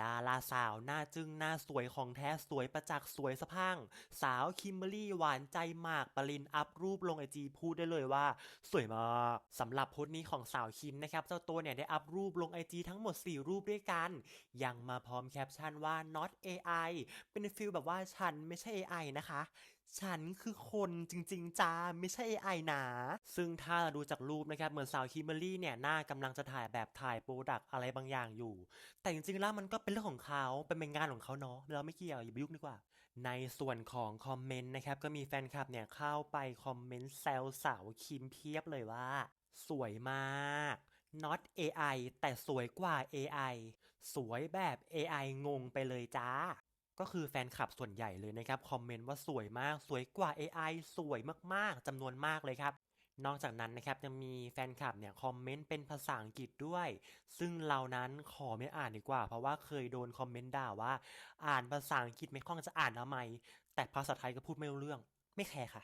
ดาราสาวหน้าจึ้งหน้าสวยของแท้สวยประจักษ์สวยสะพัง สาวคิมเบอรรี่หวานใจมากปรินอัพรูปลงไอจีพูดได้เลยว่า สวยมากสำหรับโพสต์นี้ของสาวคิมนะครับ เจ้าตัวเนี่ยได้อัพรูปลงไอจีทั้งหมด 4 รูปด้วยกัน ยังมาพร้อมแคปชั่นว่า not AI เป็นฟิลแบบว่าฉันไม่ใช่ AI นะคะ ฉันคือคนจริงๆจ้าไม่ใช่ AI นะซึ่งถ้าดูจากรูปนะครับ เหมือนสาวคิมเบอรี่เนี่ยหน้ากำลังจะถ่ายแบบถ่ายโปรดักอะไรบางอย่างอยู่ แต่จริงๆแล้วมันก็เป็นเรื่องของเขาเป็นงานของเขาเนาะเราไม่เกี่ยวอย่าไปยุ่งดีกว่า ในส่วนของคอมเมนต์นะครับ ก็มีแฟนคลับเนี่ยเข้าไปคอมเมนต์แซวสาวคิมเพียบเลยว่า สวยมาก not AI แต่สวยกว่า AI สวยแบบ AI งงไปเลยจ้า ก็คือแฟนคลับส่วนใหญ่เลยนะครับคอมเมนต์ว่าสวยมากสวยกว่า AI สวยมากๆจำนวนมากเลยครับนอกจากนั้นนะครับยังมีแฟนคลับเนี่ยคอมเมนต์เป็นภาษาอังกฤษด้วย ซึ่งเรานั้นขอไม่อ่านดีกว่า เพราะว่าเคยโดนคอมเมนต์ด่าว่า อ่านภาษาอังกฤษไม่คล่องจะอ่านทำไมแต่ภาษาไทยก็พูดไม่รู้เรื่อง ไม่แคร์ค่ะ